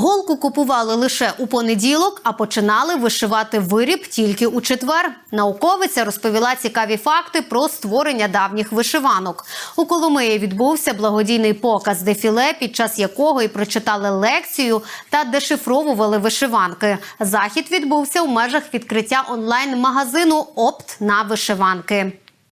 Голку купували лише у понеділок, а починали вишивати виріб тільки у четвер. Науковиця розповіла цікаві факти про створення давніх вишиванок. У Коломиї відбувся благодійний показ дефіле, під час якого і прочитали лекцію та дешифровували вишиванки. Захід відбувся у межах відкриття онлайн-магазину Опт на вишиванки.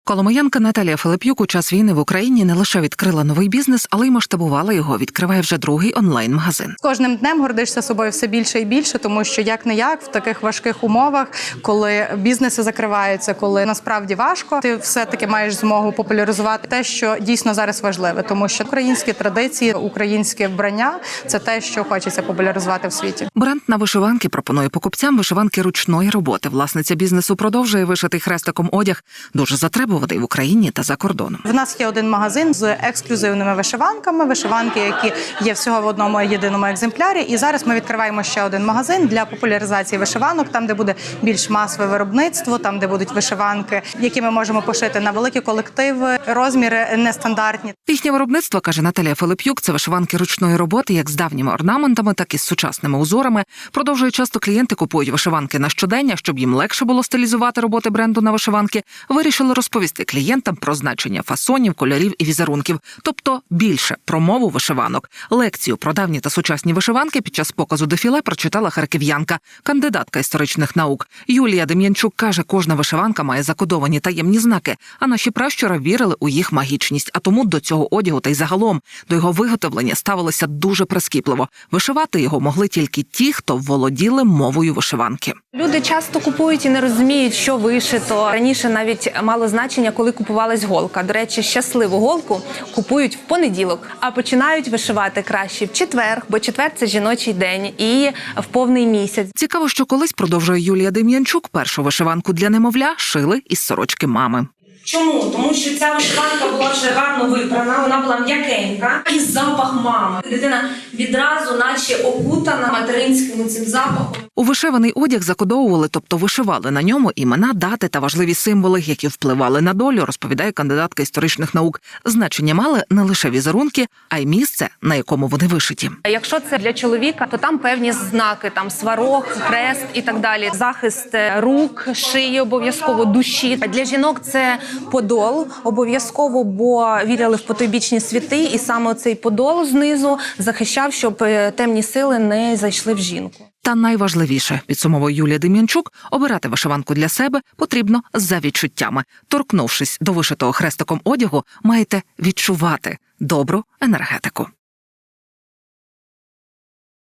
Коломиянка Наталія Филип'юк у час війни в Україні не лише відкрила новий бізнес, але й масштабувала його. Відкриває вже другий онлайн-магазин. Кожним днем гордишся собою все більше і більше, тому що як не як в таких важких умовах, коли бізнеси закриваються, коли насправді важко, ти все таки маєш змогу популяризувати те, що дійсно зараз важливе, тому що українські традиції, українське вбрання це те, що хочеться популяризувати в світі. Бренд на вишиванки пропонує покупцям вишиванки ручної роботи. Власниця бізнесу продовжує вишитий хрестиком одяг, дуже затребуваний в Україні та за кордоном. В нас є один магазин з ексклюзивними вишиванками, вишиванки, які є всього в одному єдиному екземплярі. І зараз ми відкриваємо ще один магазин для популяризації вишиванок, там де буде більш масове виробництво, там де будуть вишиванки, які ми можемо пошити на великі колективи, розміри нестандартні. Їхнє виробництво каже Наталія Филип'юк. Це вишиванки ручної роботи, як з давніми орнаментами, так і з сучасними узорами. Продовжує часто клієнти купують вишиванки на щодення, щоб їм легше було стилізувати роботи бренду на вишиванки. Вирішили розповісти клієнтам про значення фасонів, кольорів і візерунків, тобто більше про мову вишиванок. Лекцію про давні та сучасні вишиванки під час показу дефіле прочитала харків'янка, кандидатка історичних наук. Юлія Дем'янчук каже, кожна вишиванка має закодовані таємні знаки. А наші пращура вірили у їх магічність. А тому до цього одягу та й загалом до його виготовлення ставилися дуже прискіпливо. Вишивати його могли тільки ті, хто володіли мовою вишиванки. Люди часто купують і не розуміють, що вишито. Раніше навіть мало значення, коли купувалась голка. До речі, щасливу голку купують в понеділок, а починають вишивати краще в четвер, бо четвер це жіночий день і в повний місяць. Цікаво, що колись продовжує Юлія Дем'янчук. Першу вишиванку для немовля шили із сорочки мами. Чому? Тому що ця вишиванка була вже гарно випрана, вона була м'якенька і запах мами. Дитина відразу, наче окутана материнським цим запахом. У вишиваний одяг закодовували, тобто вишивали на ньому імена, дати та важливі символи, які впливали на долю, розповідає кандидатка історичних наук. Значення мали не лише візерунки, а й місце, на якому вони вишиті. А Якщо це для чоловіка, то там певні знаки, там сварог, хрест і так далі. Захист е, рук, шиї обов'язково душі. А Для жінок це подол обов'язково, бо вірили в потойбічні світи, і саме цей подол знизу захищав, щоб е, темні сили не зайшли в жінку. Та найважливіше, підсумовує Юлія Дем'янчук, обирати вишиванку для себе потрібно за відчуттями. Торкнувшись до вишитого хрестиком одягу, маєте відчувати добру енергетику.